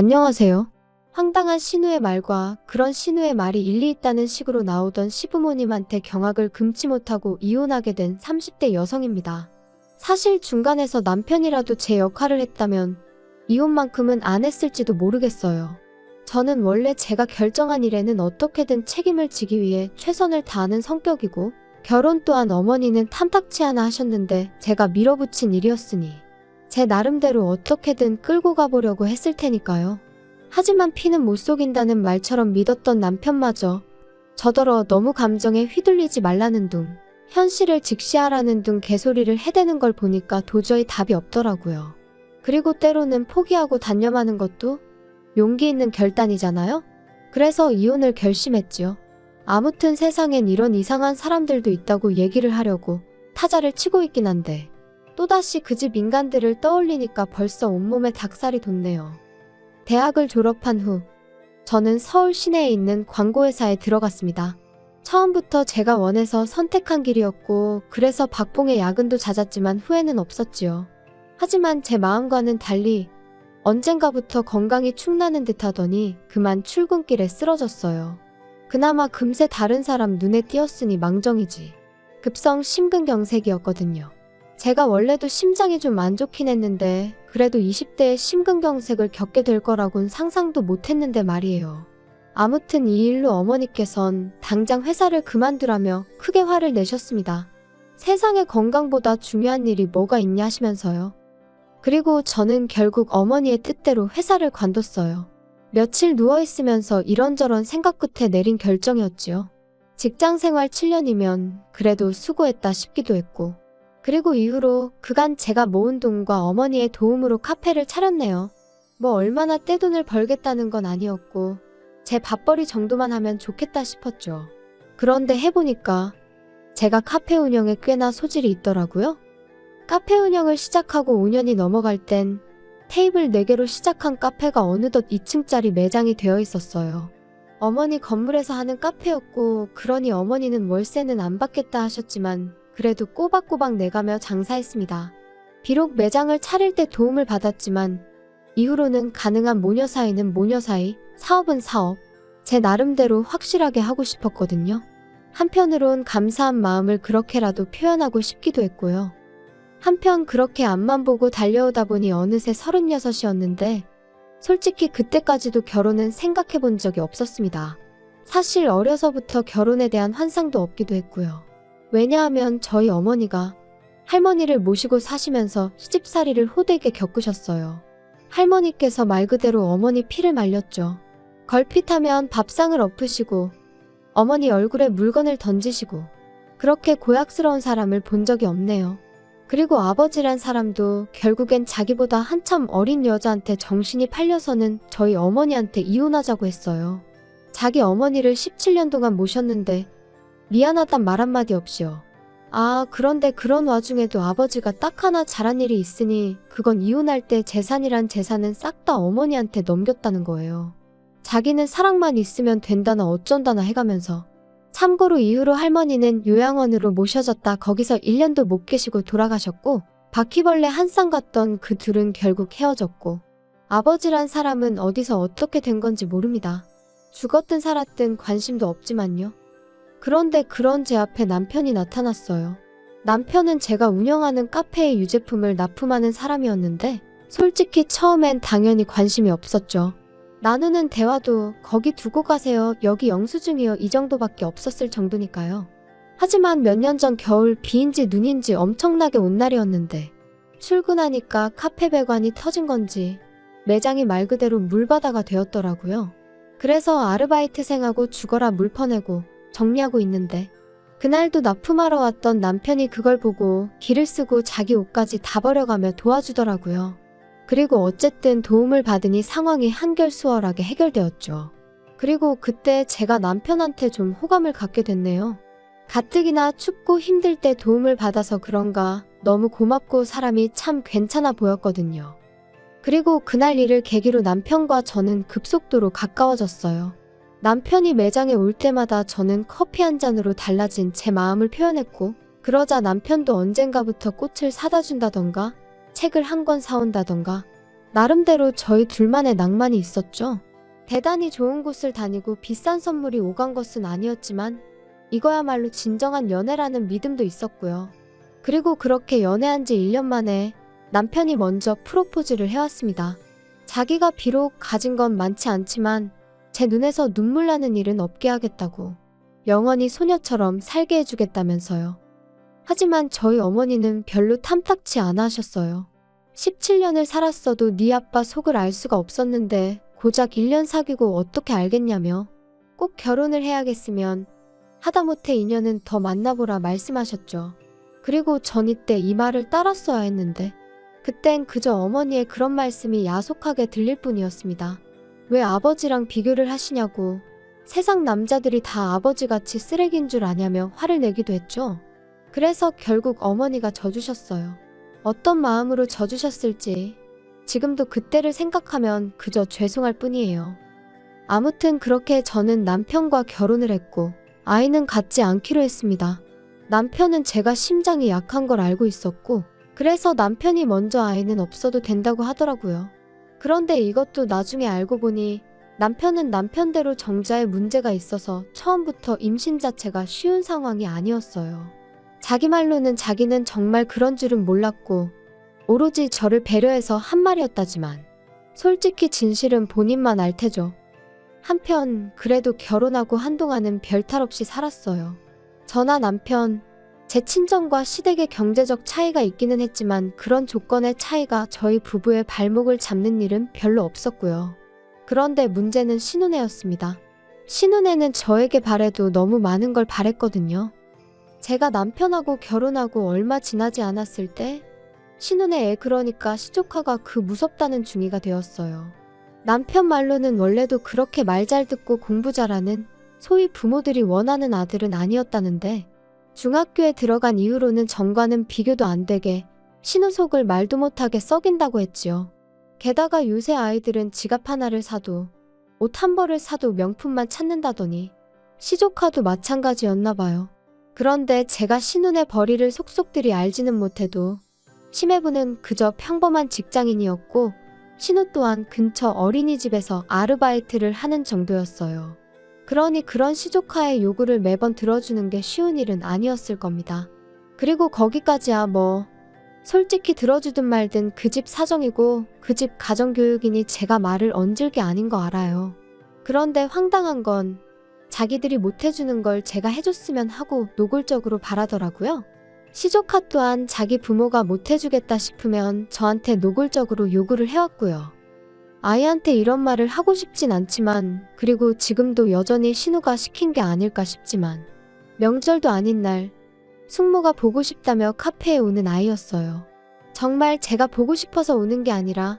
안녕하세요. 황당한 신우의 말과 그런 신우의 말이 일리 있다는 식으로 나오던 시부모님한테 경악을 금치 못하고 이혼하게 된 30대 여성입니다. 사실 중간에서 남편이라도 제 역할을 했다면 이혼만큼은 안 했을지도 모르겠어요. 저는 원래 제가 결정한 일에는 어떻게든 책임을 지기 위해 최선을 다하는 성격이고 결혼 또한 어머니는 탐탁치 않아 하셨는데 제가 밀어붙인 일이었으니 제 나름대로 어떻게든 끌고 가보려고 했을 테니까요. 하지만 피는 못 속인다는 말처럼 믿었던 남편마저 저더러 너무 감정에 휘둘리지 말라는 둥, 현실을 직시하라는 둥 개소리를 해대는 걸 보니까 도저히 답이 없더라고요. 그리고 때로는 포기하고 단념하는 것도 용기 있는 결단이잖아요? 그래서 이혼을 결심했지요. 아무튼 세상엔 이런 이상한 사람들도 있다고 얘기를 하려고 타자를 치고 있긴 한데 또다시 그 집 인간들을 떠올리니까 벌써 온몸에 닭살이 돋네요. 대학을 졸업한 후 저는 서울 시내에 있는 광고회사에 들어갔습니다. 처음부터 제가 원해서 선택한 길이었고 그래서 박봉의 야근도 잦았지만 후회는 없었지요. 하지만 제 마음과는 달리 언젠가부터 건강이 축나는 듯 하더니 그만 출근길에 쓰러졌어요. 그나마 금세 다른 사람 눈에 띄었으니 망정이지. 급성 심근경색이었거든요. 제가 원래도 심장이 좀 안 좋긴 했는데 그래도 20대에 심근경색을 겪게 될 거라곤 상상도 못 했는데 말이에요. 아무튼 이 일로 어머니께선 당장 회사를 그만두라며 크게 화를 내셨습니다. 세상에 건강보다 중요한 일이 뭐가 있냐 하시면서요. 그리고 저는 결국 어머니의 뜻대로 회사를 관뒀어요. 며칠 누워있으면서 이런저런 생각 끝에 내린 결정이었지요. 직장 생활 7년이면 그래도 수고했다 싶기도 했고. 그리고 이후로 그간 제가 모은 돈과 어머니의 도움으로 카페를 차렸네요. 뭐 얼마나 떼돈을 벌겠다는 건 아니었고, 제 밥벌이 정도만 하면 좋겠다 싶었죠. 그런데 해보니까 제가 카페 운영에 꽤나 소질이 있더라고요. 카페 운영을 시작하고 5년이 넘어갈 땐 테이블 4개로 시작한 카페가 어느덧 2층짜리 매장이 되어 있었어요. 어머니 건물에서 하는 카페였고, 그러니 어머니는 월세는 안 받겠다 하셨지만, 그래도 꼬박꼬박 내가며 장사했습니다. 비록 매장을 차릴 때 도움을 받았지만, 이후로는 가능한 모녀 사이는 모녀 사이, 사업은 사업, 제 나름대로 확실하게 하고 싶었거든요. 한편으론 감사한 마음을 그렇게라도 표현하고 싶기도 했고요. 한편 그렇게 앞만 보고 달려오다 보니 어느새 36이었는데 솔직히 그때까지도 결혼은 생각해 본 적이 없었습니다. 사실 어려서부터 결혼에 대한 환상도 없기도 했고요. 왜냐하면 저희 어머니가 할머니를 모시고 사시면서 시집살이를 호되게 겪으셨어요. 할머니께서 말 그대로 어머니 피를 말렸죠. 걸핏하면 밥상을 엎으시고 어머니 얼굴에 물건을 던지시고 그렇게 고약스러운 사람을 본 적이 없네요. 그리고 아버지란 사람도 결국엔 자기보다 한참 어린 여자한테 정신이 팔려서는 저희 어머니한테 이혼하자고 했어요. 자기 어머니를 17년 동안 모셨는데 미안하단 말 한마디 없이요. 아, 그런데 그런 와중에도 아버지가 딱 하나 잘한 일이 있으니 그건 이혼할 때 재산이란 재산은 싹 다 어머니한테 넘겼다는 거예요. 자기는 사랑만 있으면 된다나 어쩐다나 해가면서 참고로 이후로 할머니는 요양원으로 모셔졌다 거기서 1년도 못 계시고 돌아가셨고 바퀴벌레 한 쌍 같던 그 둘은 결국 헤어졌고 아버지란 사람은 어디서 어떻게 된 건지 모릅니다. 죽었든 살았든 관심도 없지만요. 그런데 그런 제 앞에 남편이 나타났어요. 남편은 제가 운영하는 카페의 유제품을 납품하는 사람이었는데 솔직히 처음엔 당연히 관심이 없었죠. 나누는 대화도 거기 두고 가세요. 여기 영수증이요. 이 정도밖에 없었을 정도니까요. 하지만 몇 년 전 겨울 비인지 눈인지 엄청나게 온 날이었는데 출근하니까 카페 배관이 터진 건지 매장이 말 그대로 물바다가 되었더라고요. 그래서 아르바이트생하고 죽어라 물 퍼내고 정리하고 있는데 그날도 납품하러 왔던 남편이 그걸 보고 길을 쓰고 자기 옷까지 다 버려가며 도와주더라고요. 그리고 어쨌든 도움을 받으니 상황이 한결 수월하게 해결되었죠. 그리고 그때 제가 남편한테 좀 호감을 갖게 됐네요. 가뜩이나 춥고 힘들 때 도움을 받아서 그런가 너무 고맙고 사람이 참 괜찮아 보였거든요. 그리고 그날 일을 계기로 남편과 저는 급속도로 가까워졌어요. 남편이 매장에 올 때마다 저는 커피 한 잔으로 달라진 제 마음을 표현했고, 그러자 남편도 언젠가부터 꽃을 사다 준다던가, 책을 한 권 사온다던가, 나름대로 저희 둘만의 낭만이 있었죠. 대단히 좋은 곳을 다니고 비싼 선물이 오간 것은 아니었지만 이거야말로 진정한 연애라는 믿음도 있었고요. 그리고 그렇게 연애한 지 1년 만에 남편이 먼저 프로포즈를 해왔습니다. 자기가 비록 가진 건 많지 않지만 제 눈에서 눈물 나는 일은 없게 하겠다고 영원히 소녀처럼 살게 해주겠다면서요. 하지만 저희 어머니는 별로 탐탁치 않아 하셨어요. 17년을 살았어도 네 아빠 속을 알 수가 없었는데 고작 1년 사귀고 어떻게 알겠냐며 꼭 결혼을 해야겠으면 하다못해 인연은 더 만나보라 말씀하셨죠. 그리고 전 이때 이 말을 따랐어야 했는데 그땐 그저 어머니의 그런 말씀이 야속하게 들릴 뿐이었습니다. 왜 아버지랑 비교를 하시냐고 세상 남자들이 다 아버지같이 쓰레기인 줄 아냐며 화를 내기도 했죠. 그래서 결국 어머니가 져주셨어요. 어떤 마음으로 져주셨을지 지금도 그때를 생각하면 그저 죄송할 뿐이에요. 아무튼 그렇게 저는 남편과 결혼을 했고 아이는 갖지 않기로 했습니다. 남편은 제가 심장이 약한 걸 알고 있었고 그래서 남편이 먼저 아이는 없어도 된다고 하더라고요. 그런데 이것도 나중에 알고 보니 남편은 남편대로 정자에 문제가 있어서 처음부터 임신 자체가 쉬운 상황이 아니었어요. 자기 말로는 자기는 정말 그런 줄은 몰랐고 오로지 저를 배려해서 한 말이었다지만 솔직히 진실은 본인만 알 테죠. 한편 그래도 결혼하고 한동안은 별탈 없이 살았어요. 저나 남편, 제 친정과 시댁의 경제적 차이가 있기는 했지만 그런 조건의 차이가 저희 부부의 발목을 잡는 일은 별로 없었고요. 그런데 문제는 신혼애였습니다. 신혼애는 저에게 바래도 너무 많은 걸 바랬거든요. 제가 남편하고 결혼하고 얼마 지나지 않았을 때 신혼의 애 그러니까 시조카가 그 무섭다는 중이가 되었어요. 남편 말로는 원래도 그렇게 말 잘 듣고 공부 잘하는 소위 부모들이 원하는 아들은 아니었다는데 중학교에 들어간 이후로는 전과는 비교도 안 되게 신우 속을 말도 못하게 썩인다고 했지요. 게다가 요새 아이들은 지갑 하나를 사도 옷 한 벌을 사도 명품만 찾는다더니 시조카도 마찬가지였나 봐요. 그런데 제가 신혼의 벌이를 속속들이 알지는 못해도 심해부는 그저 평범한 직장인이었고 신우 또한 근처 어린이집에서 아르바이트를 하는 정도였어요. 그러니 그런 시조카의 요구를 매번 들어주는 게 쉬운 일은 아니었을 겁니다. 그리고 거기까지야 뭐 솔직히 들어주든 말든 그 집 사정이고 그 집 가정교육이니 제가 말을 얹을 게 아닌 거 알아요. 그런데 황당한 건 자기들이 못해주는 걸 제가 해줬으면 하고 노골적으로 바라더라고요. 시조카 또한 자기 부모가 못해주겠다 싶으면 저한테 노골적으로 요구를 해왔고요. 아이한테 이런 말을 하고 싶진 않지만 그리고 지금도 여전히 신우가 시킨 게 아닐까 싶지만 명절도 아닌 날 숙모가 보고 싶다며 카페에 오는 아이였어요. 정말 제가 보고 싶어서 오는 게 아니라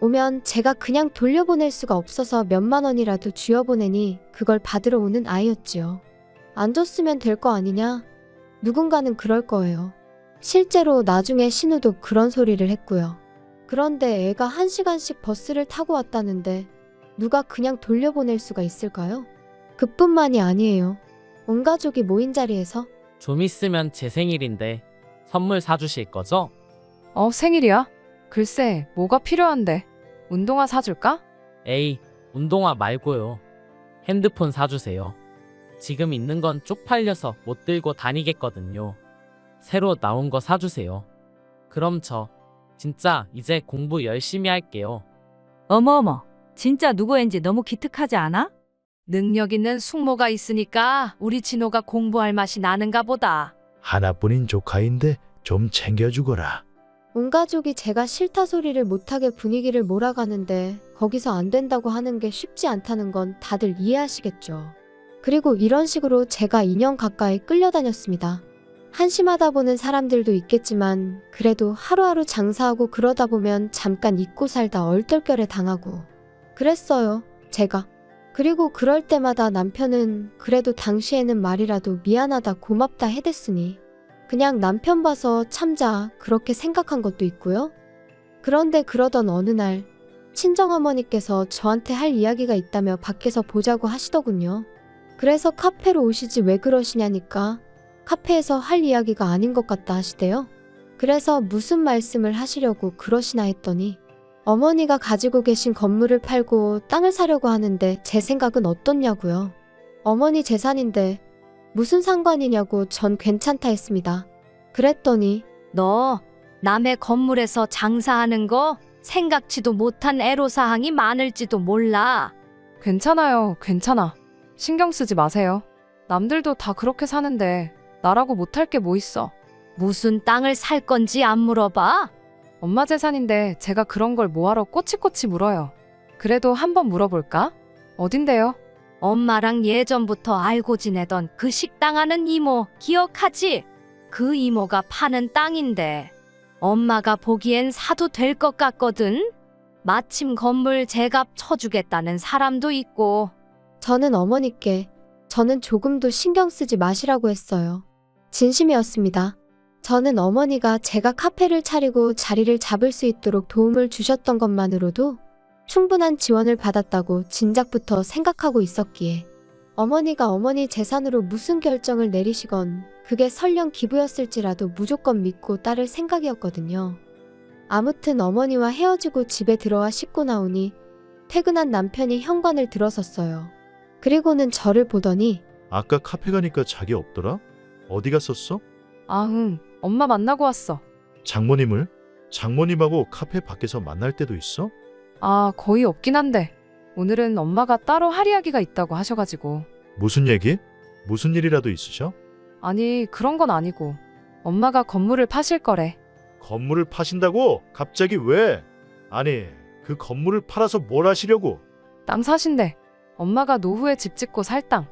오면 제가 그냥 돌려보낼 수가 없어서 몇만 원이라도 쥐어보내니 그걸 받으러 오는 아이였지요. 안 줬으면 될 거 아니냐? 누군가는 그럴 거예요. 실제로 나중에 신우도 그런 소리를 했고요. 그런데 애가 한 시간씩 버스를 타고 왔다는데 누가 그냥 돌려보낼 수가 있을까요? 그뿐만이 아니에요. 온 가족이 모인 자리에서 좀 있으면 제 생일인데 선물 사주실 거죠? 어, 생일이야? 글쎄, 뭐가 필요한데? 운동화 사줄까? 에이, 운동화 말고요. 핸드폰 사주세요. 지금 있는 건 쪽팔려서 못 들고 다니겠거든요. 새로 나온 거 사주세요. 그럼 저 진짜 이제 공부 열심히 할게요. 어머어머, 진짜 누구인지 너무 기특하지 않아? 능력 있는 숙모가 있으니까 우리 진호가 공부할 맛이 나는가 보다. 하나뿐인 조카인데 좀 챙겨주거라. 온 가족이 제가 싫다 소리를 못하게 분위기를 몰아가는데 거기서 안 된다고 하는 게 쉽지 않다는 건 다들 이해하시겠죠. 그리고 이런 식으로 제가 2년 가까이 끌려다녔습니다. 한심하다 보는 사람들도 있겠지만 그래도 하루하루 장사하고 그러다 보면 잠깐 잊고 살다 얼떨결에 당하고 그랬어요. 제가. 그리고 그럴 때마다 남편은 그래도 당시에는 말이라도 미안하다 고맙다 해댔으니 그냥 남편 봐서 참자 그렇게 생각한 것도 있고요. 그런데 그러던 어느 날 친정어머니께서 저한테 할 이야기가 있다며 밖에서 보자고 하시더군요. 그래서 카페로 오시지 왜 그러시냐니까 카페에서 할 이야기가 아닌 것 같다 하시대요. 그래서 무슨 말씀을 하시려고 그러시나 했더니 어머니가 가지고 계신 건물을 팔고 땅을 사려고 하는데 제 생각은 어떻냐고요. 어머니 재산인데 무슨 상관이냐고 전 괜찮다 했습니다. 그랬더니 너 남의 건물에서 장사하는 거 생각지도 못한 애로사항이 많을지도 몰라. 괜찮아요, 괜찮아. 신경 쓰지 마세요. 남들도 다 그렇게 사는데 나라고 못할 게 뭐 있어. 무슨 땅을 살 건지 안 물어봐? 엄마 재산인데 제가 그런 걸 뭐하러 꼬치꼬치 물어요. 그래도 한번 물어볼까? 어딘데요? 엄마랑 예전부터 알고 지내던 그 식당 하는 이모 기억하지? 그 이모가 파는 땅인데 엄마가 보기엔 사도 될 것 같거든? 마침 건물 제값 쳐주겠다는 사람도 있고 저는 어머니께 저는 조금도 신경 쓰지 마시라고 했어요. 진심이었습니다. 저는 어머니가 제가 카페를 차리고 자리를 잡을 수 있도록 도움을 주셨던 것만으로도 충분한 지원을 받았다고 진작부터 생각하고 있었기에 어머니가 어머니 재산으로 무슨 결정을 내리시건 그게 설령 기부였을지라도 무조건 믿고 따를 생각이었거든요. 아무튼 어머니와 헤어지고 집에 들어와 씻고 나오니 퇴근한 남편이 현관을 들어섰어요. 그리고는 저를 보더니 아까 카페 가니까 자기 없더라? 어디 갔었어? 아, 응. 엄마 만나고 왔어. 장모님을? 장모님하고 카페 밖에서 만날 때도 있어? 아, 거의 없긴 한데. 오늘은 엄마가 따로 할 이야기가 있다고 하셔가지고. 무슨 얘기? 무슨 일이라도 있으셔? 아니, 그런 건 아니고. 엄마가 건물을 파실 거래. 건물을 파신다고? 갑자기 왜? 아니, 그 건물을 팔아서 뭘 하시려고? 땅 사신대. 엄마가 노후에 집 짓고 살 땅.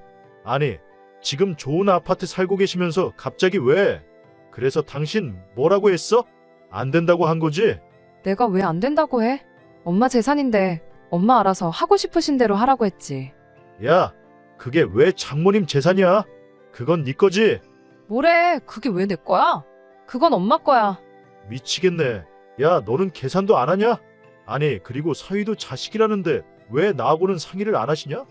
아니, 지금 좋은 아파트 살고 계시면서 갑자기 왜? 그래서 당신 뭐라고 했어? 안 된다고 한 거지? 내가 왜 안 된다고 해? 엄마 재산인데 엄마 알아서 하고 싶으신 대로 하라고 했지. 야, 그게 왜 장모님 재산이야? 그건 네 거지? 뭐래? 그게 왜 내 거야? 그건 엄마 거야. 미치겠네. 야, 너는 계산도 안 하냐? 아니, 그리고 사위도 자식이라는데 왜 나하고는 상의를 안 하시냐?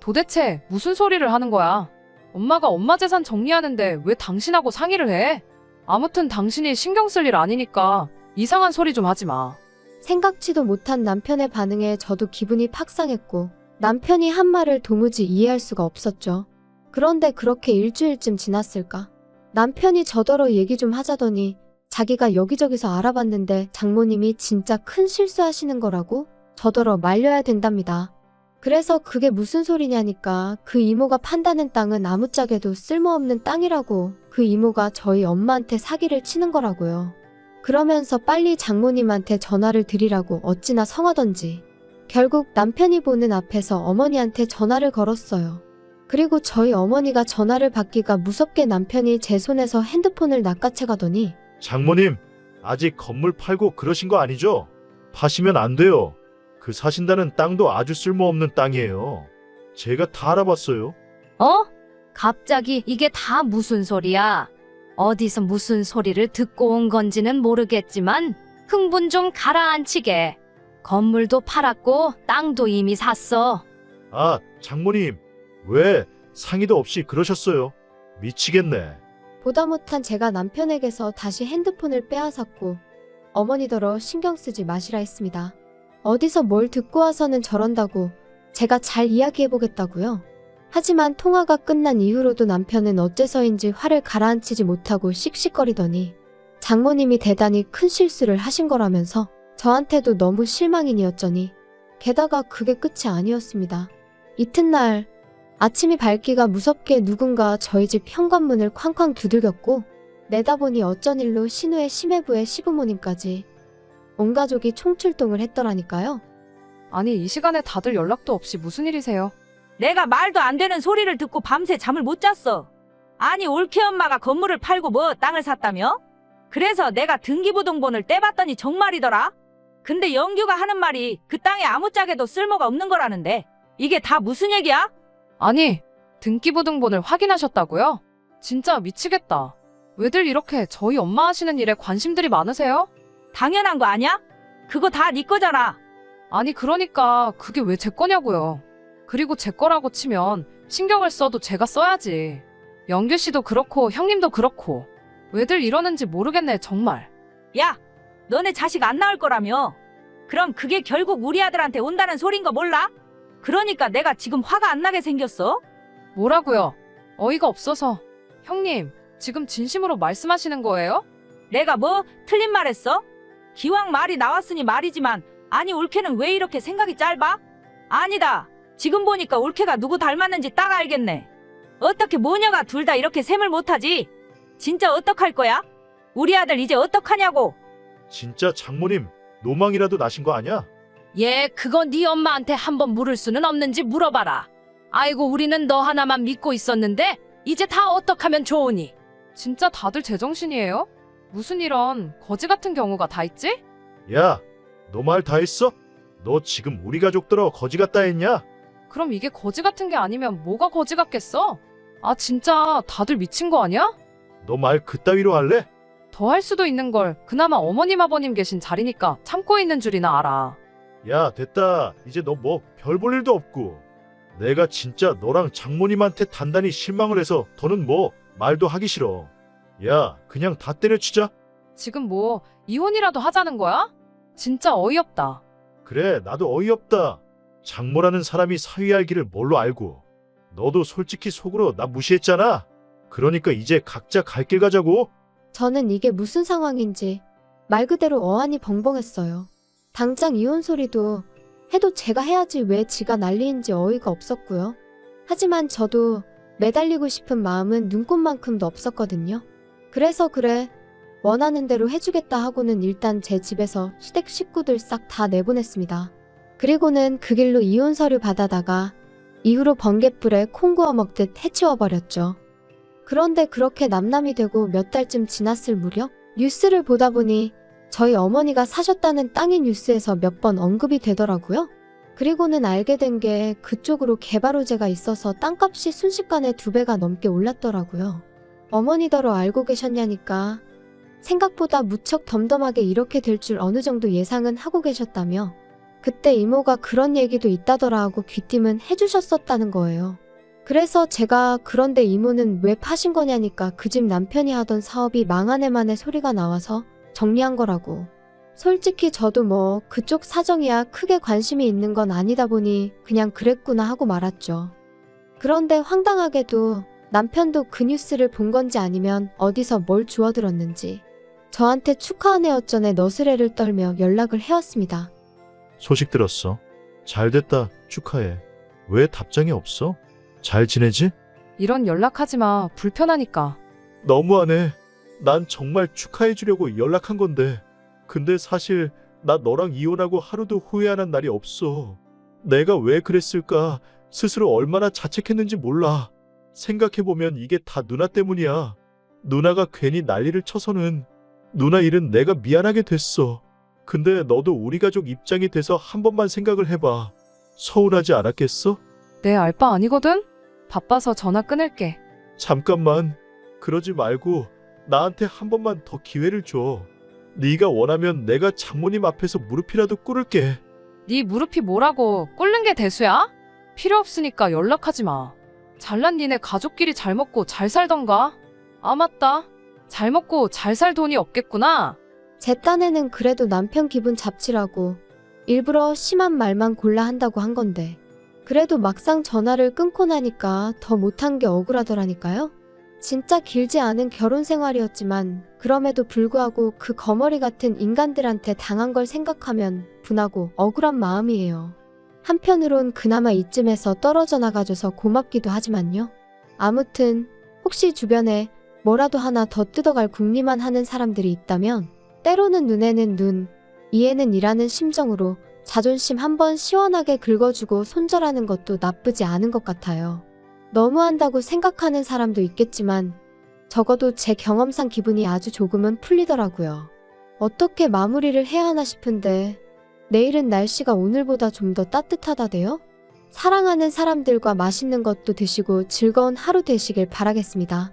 도대체 무슨 소리를 하는 거야? 엄마가 엄마 재산 정리하는데 왜 당신하고 상의를 해? 아무튼 당신이 신경 쓸 일 아니니까 이상한 소리 좀 하지 마. 생각지도 못한 남편의 반응에 저도 기분이 팍 상했고 남편이 한 말을 도무지 이해할 수가 없었죠. 그런데 그렇게 일주일쯤 지났을까? 남편이 저더러 얘기 좀 하자더니 자기가 여기저기서 알아봤는데 장모님이 진짜 큰 실수하시는 거라고 저더러 말려야 된답니다. 그래서 그게 무슨 소리냐니까 그 이모가 판다는 땅은 아무짝에도 쓸모없는 땅이라고 그 이모가 저희 엄마한테 사기를 치는 거라고요. 그러면서 빨리 장모님한테 전화를 드리라고 어찌나 성하던지. 결국 남편이 보는 앞에서 어머니한테 전화를 걸었어요. 그리고 저희 어머니가 전화를 받기가 무섭게 남편이 제 손에서 핸드폰을 낚아채 가더니 장모님, 아직 건물 팔고 그러신 거 아니죠? 파시면 안 돼요. 그 사신다는 땅도 아주 쓸모없는 땅이에요. 제가 다 알아봤어요. 어? 갑자기 이게 다 무슨 소리야? 어디서 무슨 소리를 듣고 온 건지는 모르겠지만 흥분 좀 가라앉히게. 건물도 팔았고 땅도 이미 샀어. 아, 장모님, 왜 상의도 없이 그러셨어요? 미치겠네. 보다 못한 제가 남편에게서 다시 핸드폰을 빼앗았고 어머니더러 신경 쓰지 마시라 했습니다. 어디서 뭘 듣고 와서는 저런다고 제가 잘 이야기해보겠다고요. 하지만 통화가 끝난 이후로도 남편은 어째서인지 화를 가라앉히지 못하고 씩씩거리더니 장모님이 대단히 큰 실수를 하신 거라면서 저한테도 너무 실망인이었더니 게다가 그게 끝이 아니었습니다. 이튿날 아침이 밝기가 무섭게 누군가 저희 집 현관문을 쾅쾅 두들겼고 내다보니 어쩐 일로 신우의 심해부의 시부모님까지 온 가족이 총출동을 했더라니까요. 아니 이 시간에 다들 연락도 없이 무슨 일이세요? 내가 말도 안 되는 소리를 듣고 밤새 잠을 못 잤어. 아니 올케 엄마가 건물을 팔고 뭐 땅을 샀다며? 그래서 내가 등기부등본을 떼봤더니 정말이더라. 근데 영규가 하는 말이 그 땅에 아무짝에도 쓸모가 없는 거라는데 이게 다 무슨 얘기야? 아니 등기부등본을 확인하셨다고요? 진짜 미치겠다. 왜들 이렇게 저희 엄마 하시는 일에 관심들이 많으세요? 당연한 거 아니야? 그거 다 네 거잖아. 아니 그러니까 그게 왜 제 거냐고요. 그리고 제 거라고 치면 신경을 써도 제가 써야지. 영규 씨도 그렇고 형님도 그렇고 왜들 이러는지 모르겠네 정말. 야, 너네 자식 안 낳을 거라며. 그럼 그게 결국 우리 아들한테 온다는 소린 거 몰라? 그러니까 내가 지금 화가 안 나게 생겼어? 뭐라고요? 어이가 없어서. 형님, 지금 진심으로 말씀하시는 거예요? 내가 뭐 틀린 말 했어? 기왕 말이 나왔으니 말이지만 아니 올케는 왜 이렇게 생각이 짧아? 아니다. 지금 보니까 올케가 누구 닮았는지 딱 알겠네. 어떻게 모녀가 둘 다 이렇게 셈을 못하지? 진짜 어떡할 거야? 우리 아들 이제 어떡하냐고. 진짜 장모님 노망이라도 나신 거 아니야? 얘 그거 네 엄마한테 한번 물을 수는 없는지 물어봐라. 아이고 우리는 너 하나만 믿고 있었는데 이제 다 어떡하면 좋으니? 진짜 다들 제정신이에요? 무슨 이런 거지 같은 경우가 다 있지? 야, 너 말 다 했어? 너 지금 우리 가족들어 거지 같다 했냐? 그럼 이게 거지 같은 게 아니면 뭐가 거지 같겠어? 아 진짜 다들 미친 거 아니야? 너 말 그따위로 할래? 더 할 수도 있는 걸 그나마 어머님 아버님 계신 자리니까 참고 있는 줄이나 알아. 야, 됐다. 이제 너 뭐 별 볼 일도 없고. 내가 진짜 너랑 장모님한테 단단히 실망을 해서 더는 뭐 말도 하기 싫어. 야, 그냥 다 때려치자. 지금 뭐 이혼이라도 하자는 거야? 진짜 어이없다. 그래, 나도 어이없다. 장모라는 사람이 사위할 길을 뭘로 알고. 너도 솔직히 속으로 나 무시했잖아. 그러니까 이제 각자 갈 길 가자고. 저는 이게 무슨 상황인지 말 그대로 어안이 벙벙했어요. 당장 이혼 소리도 해도 제가 해야지 왜 지가 난리인지 어이가 없었고요. 하지만 저도 매달리고 싶은 마음은 눈꽃만큼도 없었거든요. 그래서 그래 원하는 대로 해주겠다 하고는 일단 제 집에서 시댁 식구들 싹 다 내보냈습니다. 그리고는 그 길로 이혼 서류 받아다가 이후로 번갯불에 콩 구워 먹듯 해치워버렸죠. 그런데 그렇게 남남이 되고 몇 달쯤 지났을 무렵 뉴스를 보다 보니 저희 어머니가 사셨다는 땅의 뉴스에서 몇 번 언급이 되더라고요. 그리고는 알게 된 게 그쪽으로 개발 호재가 있어서 땅값이 순식간에 두 배가 넘게 올랐더라고요. 어머니더러 알고 계셨냐니까 생각보다 무척 덤덤하게 이렇게 될 줄 어느 정도 예상은 하고 계셨다며 그때 이모가 그런 얘기도 있다더라 하고 귀띔은 해주셨었다는 거예요. 그래서 제가 그런데 이모는 왜 파신 거냐니까 그 집 남편이 하던 사업이 망하네 만에 소리가 나와서 정리한 거라고. 솔직히 저도 뭐 그쪽 사정이야 크게 관심이 있는 건 아니다 보니 그냥 그랬구나 하고 말았죠. 그런데 황당하게도 남편도 그 뉴스를 본 건지 아니면 어디서 뭘 주워들었는지 저한테 축하한 해 어전에 너스레를 떨며 연락을 해왔습니다. 소식 들었어. 잘 됐다. 축하해. 왜 답장이 없어? 잘 지내지? 이런 연락하지 마. 불편하니까. 너무하네. 난 정말 축하해 주려고 연락한 건데. 근데 사실 나 너랑 이혼하고 하루도 후회하는 날이 없어. 내가 왜 그랬을까? 스스로 얼마나 자책했는지 몰라. 생각해보면 이게 다 누나 때문이야. 누나가 괜히 난리를 쳐서는 누나 일은 내가 미안하게 됐어. 근데 너도 우리 가족 입장이 돼서 한 번만 생각을 해봐. 서운하지 않았겠어? 내 알바 아니거든? 바빠서 전화 끊을게. 잠깐만. 그러지 말고 나한테 한 번만 더 기회를 줘. 네가 원하면 내가 장모님 앞에서 무릎이라도 꿇을게. 네 무릎이 뭐라고 꿇는 게 대수야? 필요 없으니까 연락하지 마. 잘난 니네 가족끼리 잘 먹고 잘 살던가? 아 맞다. 잘 먹고 잘 살 돈이 없겠구나. 제 딴에는 그래도 남편 기분 잡치라고 일부러 심한 말만 골라 한다고 한 건데 그래도 막상 전화를 끊고 나니까 더 못한 게 억울하더라니까요. 진짜 길지 않은 결혼 생활이었지만 그럼에도 불구하고 그 거머리 같은 인간들한테 당한 걸 생각하면 분하고 억울한 마음이에요. 한편으론 그나마 이쯤에서 떨어져 나가줘서 고맙기도 하지만요. 아무튼 혹시 주변에 뭐라도 하나 더 뜯어갈 궁리만 하는 사람들이 있다면 때로는 눈에는 눈, 이에는 이라는 심정으로 자존심 한번 시원하게 긁어주고 손절하는 것도 나쁘지 않은 것 같아요. 너무한다고 생각하는 사람도 있겠지만 적어도 제 경험상 기분이 아주 조금은 풀리더라고요. 어떻게 마무리를 해야 하나 싶은데 내일은 날씨가 오늘보다 좀 더 따뜻하다대요? 사랑하는 사람들과 맛있는 것도 드시고 즐거운 하루 되시길 바라겠습니다.